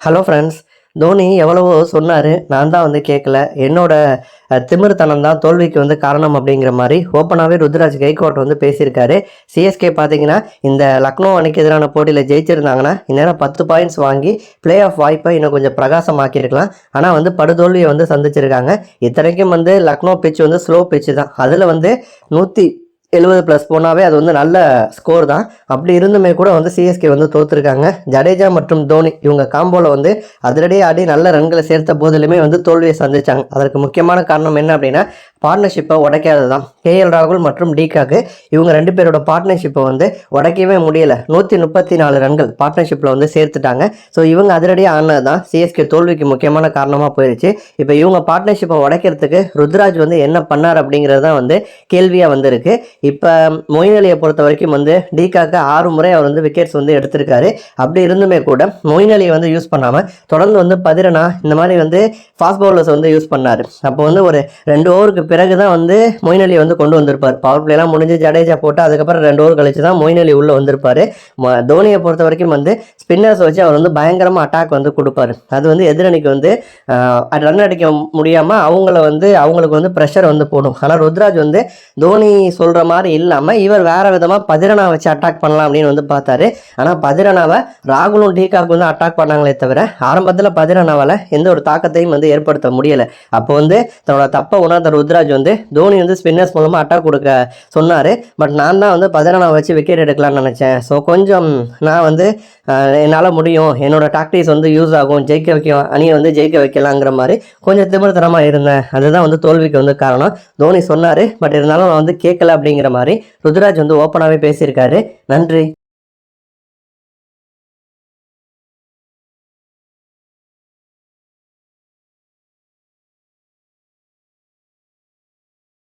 Hello friends Dhoni எவ்வளவோ சொன்னார். நான் தான் வந்து கேட்கல என்னோட திமிர்த்தனம் திமிருத்தனம் தான் தோல்விக்கு வந்து காரணம் அப்படிங்கிற மாதிரி ஓப்பனாகவே ருத்ராஜ் கைகோட் வந்து பேசியிருக்காரு. சிஎஸ்கே பார்த்தீங்கன்னா இந்த லக்னோ அணிக்கு எதிரான போட்டியில் ஜெயிச்சிருந்தாங்கன்னா இந்நேரம் பத்து பாயிண்ட்ஸ் வாங்கி பிளே ஆஃப் வாய்ப்பை இன்னும் கொஞ்சம் பிரகாசமாக்கியிருக்கலாம். ஆனால் வந்து படுதோல்வியை வந்து சந்திச்சிருக்காங்க. இத்தனைக்கும் வந்து லக்னோ பிச் வந்து ஸ்லோ பிச்சு தான். அதில் வந்து நூற்றி எழுபது ப்ளஸ் போனாவே அது வந்து நல்ல ஸ்கோர் தான். அப்படி இருந்துமே கூட வந்து சிஎஸ்கே வந்து தோத்துருக்காங்க. ஜடேஜா மற்றும் தோனி இவங்க காம்போவில் வந்து அதிரடியே ஆடி நல்ல ரன்களை சேர்த்த போதிலுமே வந்து தோல்வியை சந்திச்சாங்க. அதற்கு முக்கியமான காரணம் என்ன அப்படின்னா பார்ட்னர்ஷிப்பை உடைக்காதது தான் கேஎல் ராகுல் மற்றும் டிகாக்கு இவங்க ரெண்டு பேரோட பார்ட்னர்ஷிப்பை வந்து உடைக்கவே முடியல. நூற்றி முப்பத்தி நாலு ரன்கள் பார்ட்னர்ஷிப்பில் வந்து சேர்த்துட்டாங்க. ஸோ இவங்க அதிரடியாக ஆனது தான் சிஎஸ்கே தோல்விக்கு முக்கியமான காரணமாக போயிடுச்சு இப்போ இவங்க பார்ட்னர்ஷிப்பை உடைக்கிறதுக்கு ருத்ராஜ் வந்து என்ன பண்ணார் அப்படிங்கிறது தான் வந்து கேள்வியாக வந்திருக்கு. இப்போ மொயின் அலியை பொறுத்த வரைக்கும் வந்து டிகாக்கு ஆறு முறை அவர் வந்து விக்கெட்ஸ் வந்து எடுத்திருக்காரு. அப்படி இருந்துமே கூட மொயின் அலியை வந்து யூஸ் பண்ணாமல் தொடர்ந்து வந்து பதிரனா இந்த மாதிரி வந்து ஃபாஸ்ட் பவுலர்ஸ் வந்து யூஸ் பண்ணார். அப்போ வந்து ஒரு ரெண்டு ஓவருக்கு பிறகு தான் வந்து மொயின் அலியை வந்து கொண்டு வந்திருப்பார். பவர் பிளேலாம் முடிஞ்சு ஜடேஜா போட்டு அதுக்கப்புறம் ரெண்டு ஓவர் கழிச்சு தான் மொயின் அலி உள்ளே வந்திருப்பார். தோனியை பொறுத்த வரைக்கும் வந்து ஸ்பின்னர்ஸ் வச்சு அவர் வந்து பயங்கரமாக அட்டாக் வந்து கொடுப்பாரு. அது வந்து எதிரணிக்கு வந்து ரன் அடிக்க முடியாமல் அவங்கள வந்து அவங்களுக்கு வந்து ப்ரெஷர் வந்து போடும். ஆனால் ருத்ராஜ் வந்து தோனி சொல்கிற மாதிரி இல்லாமல் இவர் வேற விதமாக பதிரனா வச்சு அட்டாக் பண்ணலாம் அப்படின்னு வந்து பார்த்தாரு. ஆனால் பதிரனாவை ராகுலும் டீகாக்கு வந்து அட்டாக் பண்ணாங்களே தவிர ஆரம்பத்தில் பதிரனாவால் எந்த ஒரு தாக்கத்தையும் வந்து ஏற்படுத்த முடியலை. அப்போ வந்து தன்னோட தப்பை உணர்ந்த ருத்ராஜ் வந்து தோனி வந்து ஸ்பின்னர்ஸ் மூலமாக அட்டாக் கொடுக்க சொன்னார். பட் நான் தான் வந்து பதிரனாவை வச்சு விக்கெட் எடுக்கலாம்னு நினச்சேன். ஸோ கொஞ்சம் நான் வந்து என்னால் முடியும். என்னோடய டாக்டிக்ஸ் வந்து யூஸ் ஆகும். ஜெயிக்க வைக்க அணியை வந்து ஜெயிக்க வைக்கலாங்கிற மாதிரி கொஞ்சம் திமிர்த்தனமாக இருந்தேன். அதுதான் வந்து தோல்விக்கு வந்து காரணம். தோனி சொன்னார். பட் இருந்தாலும் நான் வந்து கேட்கல அப்படிங்கிற மாதிரி ருத்ராஜ் வந்து ஓப்பனாகவே பேசியிருக்காரு. நன்றி.